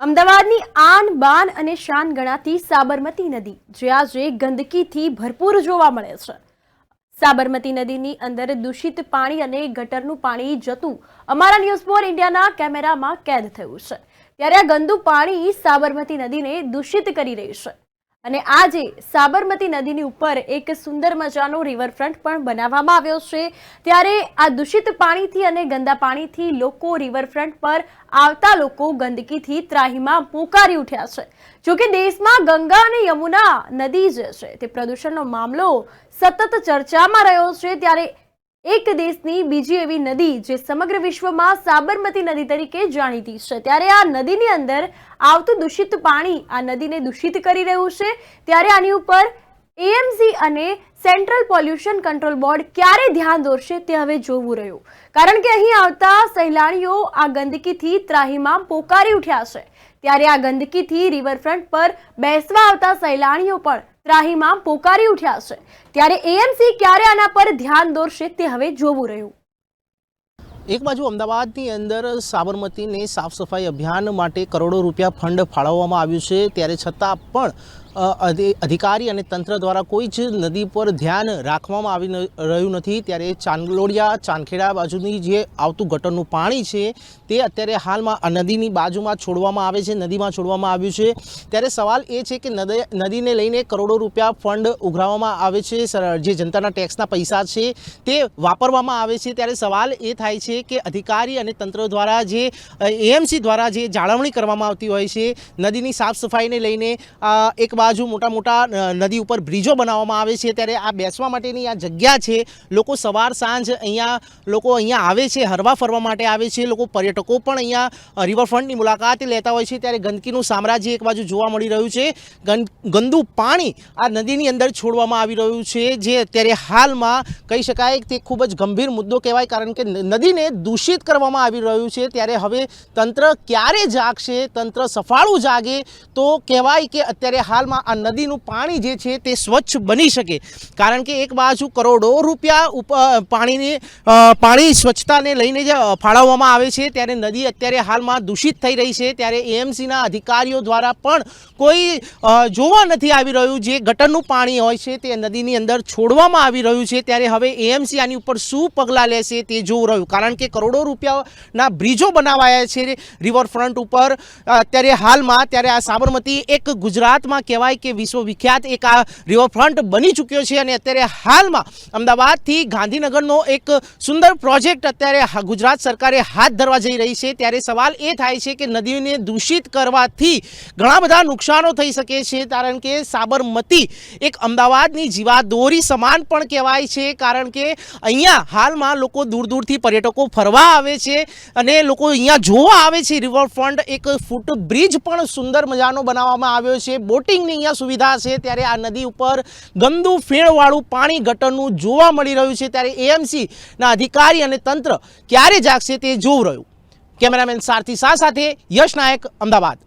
અમદાવાદની આન, બાન અને શાન ગણાતી સાબરમતી નદી, જે આજે ગંદકીથી ભરપૂર જોવા મળે છે. સાબરમતી નદીની અંદર દૂષિત પાણી અને ગટરનું પાણી જતું અમારા ન્યૂઝ ફોર ઇન્ડિયાના કેમેરામાં કેદ થયું છે. ત્યારે આ ગંદુ પાણી સાબરમતી નદીને દૂષિત કરી રહી છે. અને આજે સાબરમતી નદીની ઉપર એક સુંદર મજાનો રિવરફ્રન્ટ પણ બનાવવામાં આવ્યો છે. ત્યારે આ દૂષિત પાણીથી અને ગંદા પાણીથી લોકો રિવરફ્રન્ટ પર આવતા લોકો ગંદકીથી ત્રાહીમાં પોકારી ઉઠ્યા છે. જોકે દેશમાં ગંગા અને યમુના નદી જે છે. તે પ્રદૂષણનો મામલો સતત ચર્ચામાં રહ્યો છે. ત્યારે એક દેશની બીજી એવી નદી જે સમગ્ર વિશ્વમાં સાબરમતી નદી તરીકે જાણીતી છે. ત્યારે આ નદીની અંદર આવતું દૂષિત પાણી આ નદીને દૂષિત કરી રહ્યું છે. ત્યારે આની ઉપર એએમસી અને સેન્ટ્રલ પોલ્યુશન કંટ્રોલ બોર્ડ ક્યારે ધ્યાન દોરશે તે હવે જોવું રહ્યું. કારણ કે અહીં આવતા સહેલાણીઓ આ ગંદકીથી ત્રાહીમાં પોકારી ઉઠ્યા છે. ત્યારે આ ગંદકીથી રિવરફ્રન્ટ પર બેસવા આવતા સહેલાણીઓ પણ ત્રાહીમામ પોકારી ઉઠ્યા છે. ત્યારે એએમસી ક્યારે આના પર ધ્યાન દોરશે તે હવે જોવું રહ્યું. એક બાજુ અમદાવાદની અંદર સાબરમતીને સાફ સફાઈ અભિયાન માટે કરોડો રૂપિયા ફંડ ફાળવવામાં આવ્યું છે. ત્યારે છતાં પણ અધિકારી અને તંત્ર દ્વારા કોઈ જ નદી પર ધ્યાન રાખવામાં આવી રહ્યું નથી. ત્યારે ચાંદલોડિયા ચાંદખેડા બાજુની જે આવતું ગટરનું પાણી છે, તે અત્યારે હાલમાં નદીની બાજુમાં છોડવામાં આવે છે, નદીમાં છોડવામાં આવ્યું છે. ત્યારે સવાલ એ છે કે નદી, નદીને લઈને કરોડો રૂપિયા ફંડ ઉઘરાવવામાં આવે છે જે જનતાના ટેક્સના પૈસા છે, તે વાપરવામાં આવે છે. ત્યારે સવાલ એ થાય છે કે અધિકારી અને તંત્ર દ્વારા જે એએમસી દ્વારા જે જાળવણી કરવામાં આવતી હોય છે, નદીની સાફ સફાઈને લઈને એક બાજુ મોટા મોટા નદી ઉપર બ્રિજો બનાવવામાં આવે છે. ત્યારે આ બેસવા માટેની આ જગ્યા છે. લોકો સવાર સાંજ અહીંયા, લોકો અહીંયા આવે છે, હરવા ફરવા માટે આવે છે. લોકો પર્યટકો પણ અહીંયા રિવરફ્રન્ટની મુલાકાત લેતા હોય છે. ત્યારે ગંદકીનું સામ્રાજ્ય એક બાજુ જોવા મળી રહ્યું છે. ગંદુ પાણી આ નદીની અંદર છોડવામાં આવી રહ્યું છે, જે અત્યારે હાલમાં કહી શકાય તે ખૂબ જ ગંભીર મુદ્દો કહેવાય, કારણ કે નદીને દૂષિત કરવામાં આવી રહ્યું છે. ત્યારે હવે તંત્ર ક્યારે જાગશે, તંત્ર સફાળું જાગે, તો કહેવાય કે અત્યારે હાલમાં આ નદીનું પાણી જે છે તે સ્વચ્છ બની શકે. કારણ કે એક બાજુ કરોડો રૂપિયા પાણીની પાણી સ્વચ્છતાને લઈને જે ફાળવવામાં આવે છે. ત્યારે નદી અત્યારે હાલમાં દૂષિત થઈ રહી છે. ત્યારે એએમસીના અધિકારીઓ દ્વારા પણ કોઈ જોવા નથી આવી રહ્યું જે ગટરનું પાણી હોય છે તે નદીની અંદર છોડવામાં આવી રહ્યું છે. ત્યારે હવે એએમસી આની ઉપર શું પગલાં લેશે તે જોવું રહ્યું. કારણ કે કરોડો રૂપિયાના બ્રિજો બનાવાયા છે રિવરફ્રન્ટ ઉપર. અત્યારે હાલમાં, ત્યારે આ સાબરમતી એક ગુજરાતમાં કહેવાય કે વિશ્વવિખ્યાત એક આ રિવરફ્રન્ટ બની ચૂક્યો છે અને અત્યારે હાલમાં અમદાવાદથી ગાંધીનગરનો એક સુંદર પ્રોજેક્ટ અત્યારે ગુજરાત સરકારે હાથ ધરવા જઈ રહી છે. ત્યારે સવાલ એ થાય છે કે નદીને દૂષિત કરવાથી ઘણા બધા નુકસાનો થઈ શકે છે. કારણ કે સાબરમતી એક અમદાવાદની જીવાદોરી સમાન પણ કહેવાય છે. કારણ કે અહીંયા હાલમાં લોકો દૂર દૂરથી પર્યટકો ફરવા આવે છે અને લોકો અહીંયા જોવા આવે છે. રિવરફ્રન્ટ એક ફૂટ બ્રિજ પણ સુંદર મજાનો બનાવવામાં આવ્યો છે. બોટિંગની અહીંયા સુવિધા છે, ત્યારે આ નદી ઉપર ગંદુ ફેણવાળું પાણી ગટરનું જોવા મળી રહ્યું છે, ત્યારે એએમસીના અધિકારી અને તંત્ર ક્યારે જાગશે તે જોવું રહ્યું. કેમેરામેન સારથી શાહ સાથે, યશ નાયક, અમદાવાદ.